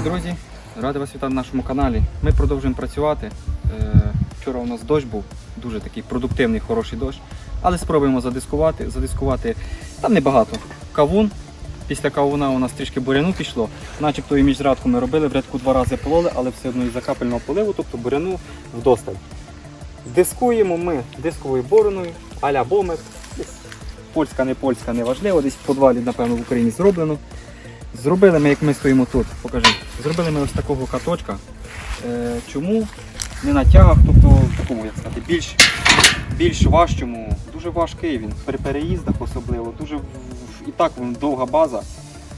Привіт, друзі! Радий вас вітати на нашому каналі. Ми продовжуємо працювати. Е, Вчора у нас дощ був, дуже такий продуктивний, хороший дощ. Але спробуємо задискувати. Задискувати там небагато. Кавун. Після кавуна у нас трішки буряну пішло. Начебто і міжрядку ми робили, в рядку два рази пололи, але все одно із закапельного поливу, тобто буряну вдосталь. Дискуємо ми дисковою бороною, а-ля бомер. Польська, не польська, не важливо, десь в подвалі, напевно, в Україні зроблено. Зробили ми, як ми стоїмо тут, покажи. Зробили ми ось такого каточка. Е, чому? Не на тягах, тобто такому, як сказати, більш, більш важчому, дуже важкий він, при переїздах особливо, дуже і так він довга база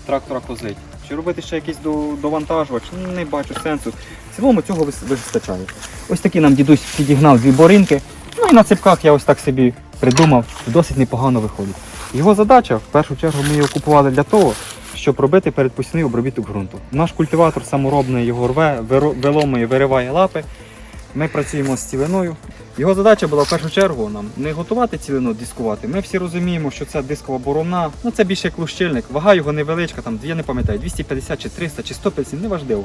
трактора козить. Чи робити ще якийсь довантажувач? Не бачу сенсу. В цілому цього вистачає. Ось такі нам дідусь підігнав дві боринки. Ну і на цепках я ось так собі придумав, досить непогано виходить. Його задача, в першу чергу, ми його купували для того, щоб робити передпосівний обробіток ґрунту. Наш культиватор саморобний його рве, виломує, вириває лапи. Ми працюємо з цілиною. Його задача була в першу чергу нам не готувати цілину, дискувати. Ми всі розуміємо, що це дискова боровна, ну це більше як лущильник. Вага його невеличка, там я не пам'ятаю, 250 чи 300 чи 150, неважливо.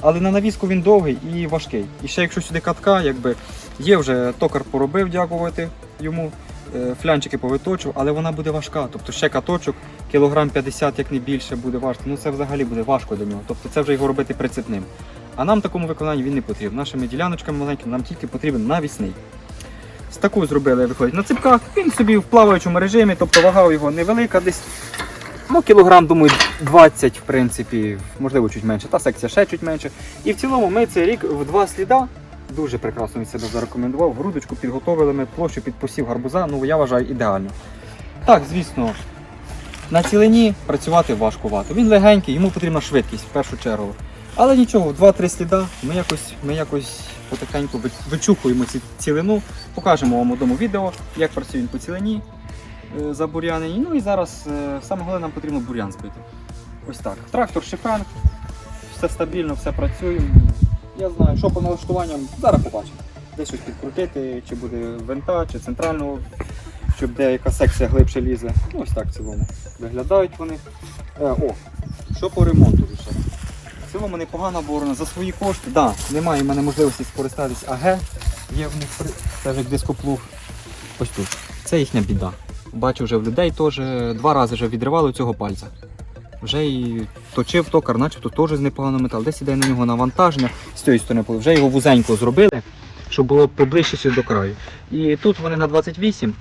Але на навіску він довгий і важкий. І ще якщо сюди катка, якби є вже токар поробив, дякувати йому. Е, Флянчики повиточив, але вона буде важка. Тобто ще каточок, кілограм 50, як не більше, буде важко. Ну це взагалі буде важко для нього. Тобто це вже його робити прицепним. А нам в такому виконанні він не потрібен. Нашими діляночками маленькими нам тільки потрібен навісний. З такою зробили, виходить на ципках. Він собі в плаваючому режимі, тобто вага його невелика, десь ну, кілограм, думаю, 20, в принципі, можливо, чуть менше. Та секція ще чуть менше. І в цілому ми цей рік в два сліда. Дуже прекрасно він себе зарекомендував. Грудочку підготовили ми площу під посів гарбуза. Ну я вважаю ідеально. Так, звісно, на цілині працювати важкувато. Він легенький, йому потрібна швидкість в першу чергу. Але нічого, 2-3 сліда ми якось, ми якось потихеньку вичухуємо ці цілину, покажемо вам одному відео, як працює він по цілині е, забур'янені. Ну і зараз е, саме головне нам потрібно бур'ян збити. Ось так. Трактор Шифенг, все стабільно, все працює. Я знаю, що по налаштуванням, зараз побачимо. Десь щось підкрутити, чи буде винта, чи центрального, щоб деяка секція глибше лізе. Ну, ось так в цілому. Виглядають вони. Е, о, що по ремонту ще? В цілому непогана борона за свої кошти. Да, немає в мене можливості скористатись АГ. Є в них теж як дископлуг. Ось тут. Це їхня біда. Бачу вже в людей теж два рази вже відривали цього пальця. Вже і точив токар, начебто теж з непоганого металу. Десь іде на нього навантаження з цієї сторони, вже його вузенько зробили, щоб було поближче сюди до краю. І тут вони на 28.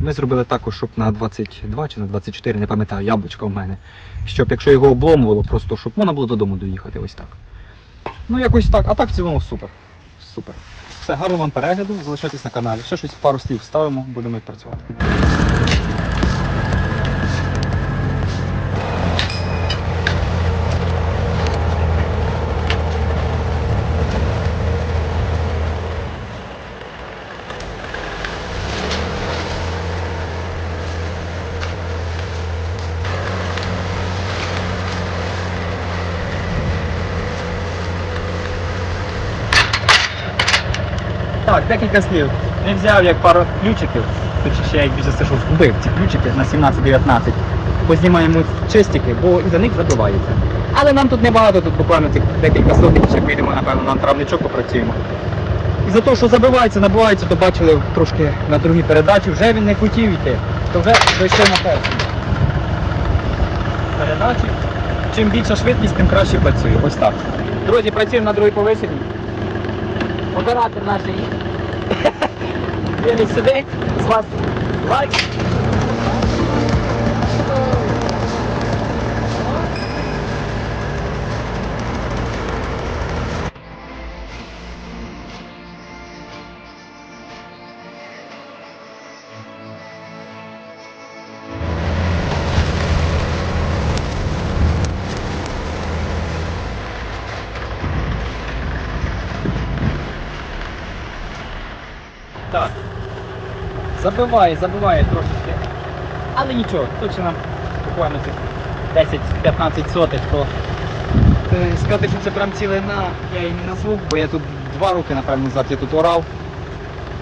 Ми зробили також, щоб на 22 чи на 24, не пам'ятаю, яблучко в мене. Щоб якщо його обломувало, просто щоб можна було додому доїхати. Ось так. Ну якось так. А так в цілому супер. Супер. Все, гарного вам перегляду, залишайтесь на каналі. Ще щось пару слів ставимо, будемо працювати. Так, декілька слів. Не взяв як пару ключиків, тут ще як більше що згубив ці ключики на 17-19. Познімаємо чистики, бо і за них забивається. Але нам тут небагато, тут буквально цих декілька сотень, ще вийдемо, напевно, на травничок попрацюємо. І за те, що забивається, набивається, то бачили трошки на другій передачі, вже він не хотів йти, то вже дійшов на першій. Передачі. Чим більша швидкість, тим краще працює. Ось так. Друзі, працюємо на другій повишенні. Оператор наш він сидить, з вас лайк. Так. Забиває, забиває трошечки. Але нічого, ще нам буквально цих 10-15 сотих, то е, сказати, що це прям цілина, я її не назву, бо я тут два роки, напевно, назад я тут орав.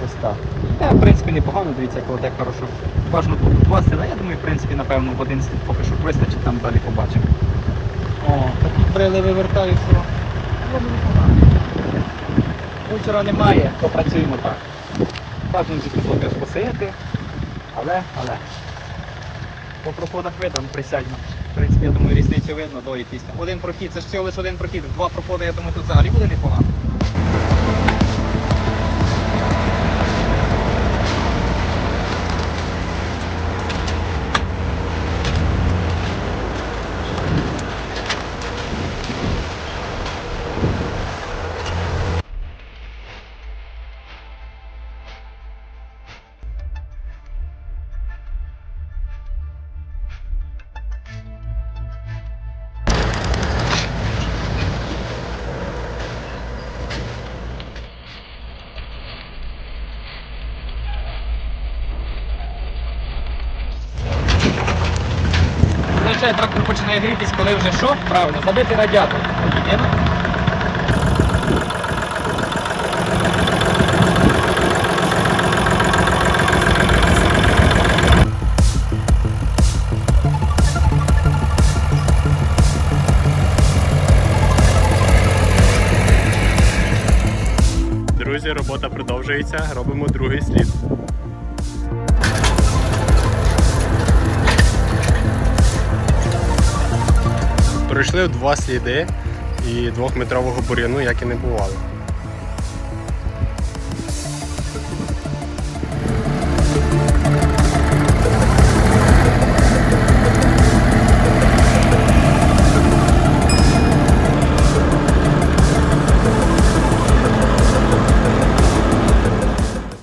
Ось так. Та, в принципі, непогано, дивіться, як так хорошо. Важно тут два села, я думаю, в принципі, напевно, в один слід поки що вистачить, там далі побачимо. О, такі воно непогано. Мусора немає, то працюємо так. Бажано зі кислоти посеяти, але, але. По проходах видно, присядьмо. В принципі, я думаю, різницю видно до і після. Один прохід, це ж всього лише один прохід. Два проходи, я думаю, тут взагалі буде непогано. Зазвичай трактор починає грітись, коли вже що? Правильно, забити радіатор. Друзі, робота продовжується. Робимо другий слід. Пройшли два сліди і двохметрового бур'яну, як і не бувало.